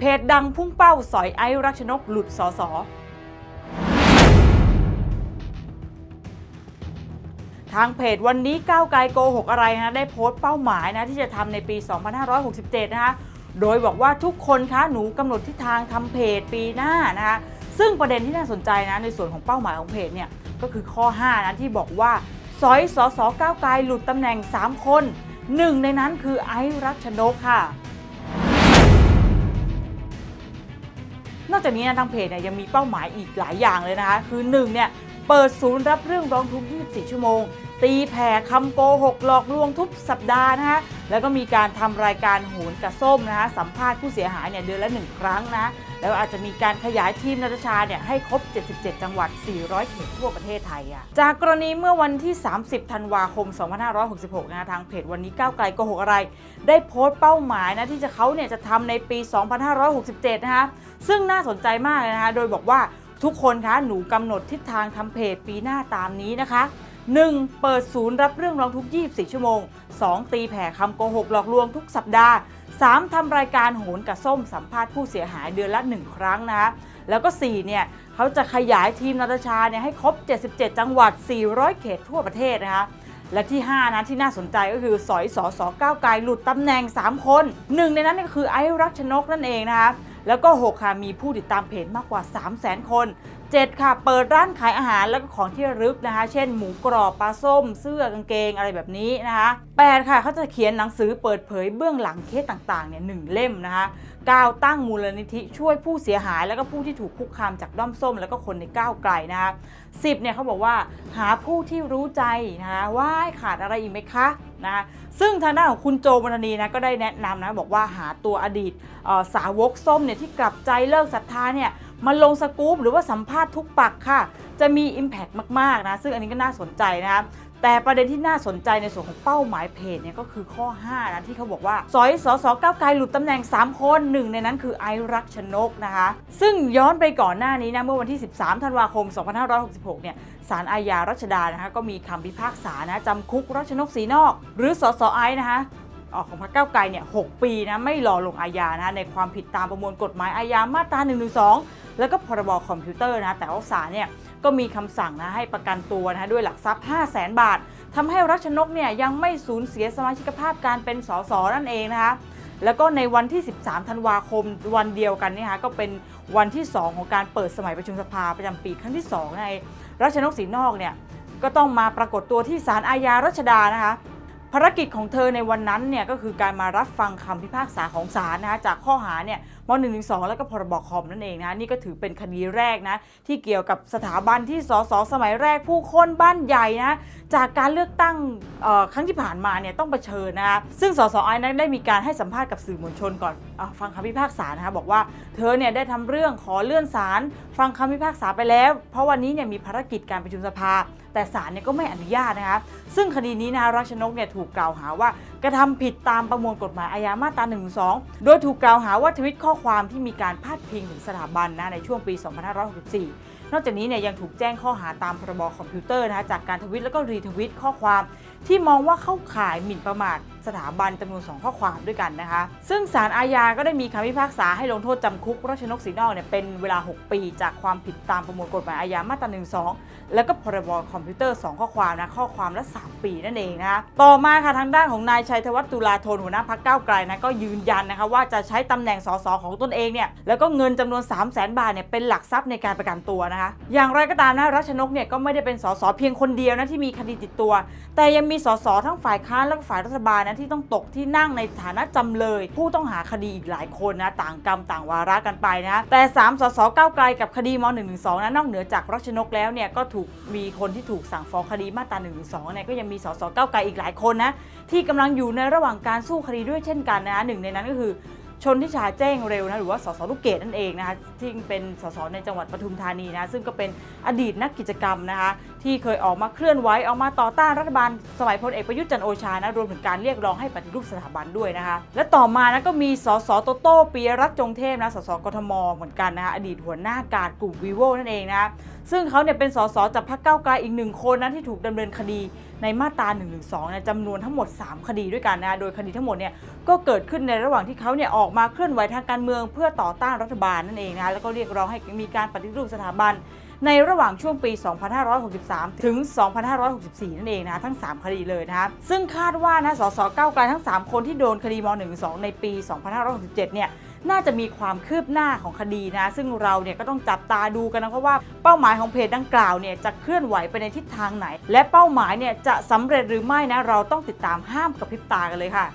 เพจดังพุ่งเป้าสอยไอรักชนกหลุดสอสอทางเพจวันนี้ก้าวไกลโกหกอะไรนะได้โพสต์เป้าหมายนะที่จะทำในปี 2567 นะคะโดยบอกว่าทุกคนคะหนูกำหนดทิศทางทำเพจปีหน้านะคะซึ่งประเด็นที่น่าสนใจนะในส่วนของเป้าหมายของเพจเนี่ยก็คือข้อ 5 นะที่บอกว่าสอยสอสอก้าวไกลหลุดตำแหน่ง 3 คนหนึ่งในนั้นคือไอรักชนกค่ะ อกจากนี้นะทางเพจเนี่ยยังมีเป้าหมายอีกหลายอย่างเลยนะคะ คือ1เนี่ยเปิดศูนย์รับเรื่องร้องทุกข์ 24 ชั่วโมง ตีแผ่คำโกหกหลอกลวงทุกสัปดาห์นะคะแล้วก็มีการทำรายการโหนกระส้มนะคะสัมภาษณ์ผู้เสียหายเนี่ยเดือนละหนึ่งครั้งนะแล้วอาจจะมีการขยายทีมนาตชาเนี่ยให้ครบ 77 จังหวัด 400 เขตทั่วประเทศไทยอะจากกรณีเมื่อวันที่ 30 ธันวาคม 2566นะคะทางเพจวันนี้ก้าวไกลโกหกอะไร ได้โพสต์เป้าหมายนะที่จะเขาเนี่ยจะทำในปี 2567 นะคะซึ่งน่าสนใจมากเลยนะคะโดยบอกว่าทุกคนคะหนูกำหนดทิศทางทำเพจปีหน้าตามนี้นะคะ 1. เปิดศูนย์รับเรื่องร้องทุกข์ 24 ชั่วโมง 2. ตีแผ่คำโกหกหลอกลวงทุกสัปดาห์ 3. ทำรายการโหนกระส้มสัมภาษณ์ผู้เสียหายเดือนละ 1 ครั้งนะคะแล้วก็ 4 เนี่ยเขาจะขยายทีมนาตาชาเนี่ยให้ครบ 77 จังหวัด 400 เขตทั่วประเทศนะคะและที่ 5 นะที่น่าสนใจก็คือสอยสอสอก้าวไกลหลุดตำแหน่ง 3 คนหนึ่งในนั้นก็คือไอรักชนกนั่นเองนะคะแล้วก็ 6 ค่ะ มีผู้ติดตามเพจมากกว่า 3 0 0 0 0 0 คน 7 ค่ะ เปิดร้านขายอาหารแล้วก็ของที่ระลึกนะคะ เช่นหมูกรอบปลาส้ม เสื้อกางเกงอะไรแบบนี้นะคะ 8 ค่ะเขาจะเขียนหนังสือเปิดเผยเบื้องหลังเคสต่างๆเนี่ยหนึ่งเล่มนะคะ9ตั้งมูลนิธิช่วยผู้เสียหาย แล้วก็ผู้ที่ถูกคุกคามจากด้อมส้ม แล้วก็คนในก้าวไกลนะคะ10เนี่ยเขาบอกว่าหาผู้ที่รู้ใจนะคะว่าขาดอะไรอีกไหมคะนะคะซึ่งทางด้านของคุณโจมนนีนะก็ได้แนะนำนะบอกว่าหาตัวอดีตสาวกส้มเนี่ยที่กลับใจเลิกศรัทธาเนี่ย มาลงสกู๊ปหรือว่าสัมภาษณ์ทุกปักค่ะ จะมี Impact มากๆนะ ซึ่งอันนี้ก็น่าสนใจนะคะแต่ประเด็นที่น่าสนใจในส่วนของเป้าหมายเพจเนี่ยก็คือข้อ 5 นะที่เขาบอกว่าสอยสอสก้าวไกลหลุดตำแหน่ง 3 คนหนึ่งในนั้นคือไอรักชนกนะคะ ซึ่งย้อนไปก่อนหน้านี้นะ เมื่อวันที่ 13 ธันวาคม 2566 เนี่ยศาลอาญารัชดานะคะก็มีคำพิพากษานะจำคุกรัชนกศรีนอก หรือสอสไอนะคะ ออกของพรรคก้าวไกลเนี่ย 6 ปีนะไม่รอลงอาญานะในความผิดตามประมวลกฎหมายอาญามาตรา112แล้วก็พรบคอมพิวเตอร์นะแต่ว่าศาลเนี่ยก็มีคำสั่งนะให้ประกันตัวนะด้วยหลักทรัพย์ 5 0 0แสนบาททำให้รัชนกเนี่ยยังไม่สูญเสียสมาชิกภาพการเป็นสสนั่นเองนะคะแล้วก็ในวันที่ 13 ธันวาคมวันเดียวกันเนี่ยนะคะก็เป็นวันที่ 2 ของการเปิดสมัยประชุมสภาประจำปีครั้งที่ 2 ในรัชนกศรีนอกเนี่ยก็ต้องมาปรากฏตัวที่ศาลอาญารัชดานะคะ ภารกิจของเธอในวันนั้นเนี่ยก็คือการมารับฟังคำพิพากษาของศาลนะคะจากข้อหาเนี่ยม .112 แล้วก็พรบคอมนั่นเองนะนี่ก็ถือเป็นคดีแรกนะที่เกี่ยวกับสถาบันที่สสสมัยแรกผู้คนบ้านใหญ่นะจากการเลือกตั้งครั้งที่ผ่านมาเนี่ยต้องเผชิญนะคะซึ่งสสไอ้นั้นได้มีการให้สัมภาษณ์กับสื่อมวลชนก่อน ฟังคำพิพากษานะคะบอกว่าเธอเนี่ยได้ทำเรื่องขอเลื่อนศาลฟังคำพิพากษาไปแล้ว เพราะวันนี้เนี่ยมีภารกิจการประชุมสภา แต่ศาลเนี่ยก็ไม่อนุญาตนะคะซึ่งคดีนี้นะรัชนกเนี่ยถูกกล่าวหาว่ากระทำผิดตามประมวลกฎหมายอาญามาตรา1นึโดยถูกกล่าวหาว่าทวิตข้อความที่มีการพาดพิงถึงสถาบันนะในช่วงปี 2564 นอกจากนี้เนี่ยยังถูกแจ้งข้อหาตามพรบคอมพิวเตอร์นะคะจากการทวิตแล้วก็รีทวิตข้อความ ที่มองว่าเข้าข่ายหมิ่นประมาท สถาบันจำนวน 2 ข้อความด้วยกันนะคะ ซึ่งศาลอาญาก็ได้มีคำพิพากษาให้ลงโทษจำคุกรัชนกศรีนอกเนี่ยเป็นเวลา 6 ปี จากความผิดตามประมวลกฎหมายอาญามาตรา1แล้วก็พรบคอมพิวเตอร์ 2 ข้อความนะข้อความละ 3 ปีนั่นเองนะคะต่อมาค่ะทางด้านของนายชัยธวัฒน์ตุลาธนหัวหน้าพักเก้าไกลนะก็ยืนยันนะคะว่าจะใช้ตำแหน่งสสของตนเองเนี่ยแล้วก็เงินจำนวน 3 0 0 0 0 0บาทเนี่ยเป็นหลักทรัพย์ในการประกันตัวนะคะอย่างไรก็ตามนะรัชนกเนี่ยก็ไม่ได้เป็นสสเพียงคนเดียวนะที่มีคดีติดตัว แต่ยังมีสสทั้งฝ่ายค้านและก็ฝ่ายรัฐบาลนะที่ต้องตกที่นั่งในฐานะจำเลย ผู้ต้องหาคดีอีกหลายคนนะต่างกรรมต่างวาระกันไปนะแต่ 3 สสก้าวไกลกับคดีม .112 นะนอกเหนือจากรัชนกแล้วเนี่ยก็ถูกมีคนที่ถูกสั่งฟ้องคดีมาตรา112เนี่ยก็ยังมีสสก้าวไกลอีกหลายคนนะที่กำลังอยู่ในระหว่างการสู้คดีด้วยเช่นกันนะหนึ่งในนั้นก็คือชนทิชาแจ้งเร็วนะหรือว่าสสลูกเกดนั่นเองนะคะที่เป็นสสในจังหวัดปทุมธานีนะซึ่งก็เป็นอดีตนักกิจกรรมนะคะ ที่เคยออกมาเคลื่อนไหวออกมาต่อต้านรัฐบาลสมัยพลเอกประยุทธ์จันโอชานะรวมถึงการเรียกร้องให้ปฏิรูปสถาบันด้วยนะคะและต่อมานะก็มีสสโตโต้ปียรัตน์จงเทพนะสสกทมเหมือนกันนะคะอดีตหัวหน้าการกลุ่มวีโวนั่นเองนะซึ่งเขาเนี่ยเป็นสสจากพรรคก้าวไกลอีกหนึ่งคนนะที่ถูกดำเนินคดีในมาตรา1นึนะจำนวนทั้งหมด 3 คดีด้วยกันนะโดยคดีทั้งหมดเนี่ยก็เกิดขึ้นในระหว่างที่เขาเนี่ยออกมาเคลื่อนไหวทางการเมือง เพื่อต่อต้านรัฐบาลนั่นเองนะแล้วก็เรียกร้องให้มีการปฏิรูปสถาบัน ในระหว่างช่วงปี 2563 ถึง 2564 นั่นเองนะทั้ง 3 คดีเลยนะคะซึ่งคาดว่านะสสก้าวไกลทั้ง 3 คนที่โดนคดีม .112 ในปี 2567 เนี่ยน่าจะมีความคืบหน้าของคดีนะ ซึ่งเราเนี่ยก็ต้องจับตาดูกันนะเพราะว่าเป้าหมายของเพจดังกล่าวเนี่ยจะเคลื่อนไหวไปในทิศทางไหน และเป้าหมายเนี่ยจะสำเร็จหรือไม่นะเราต้องติดตามห้ามกระพริบตากันเลยค่ะ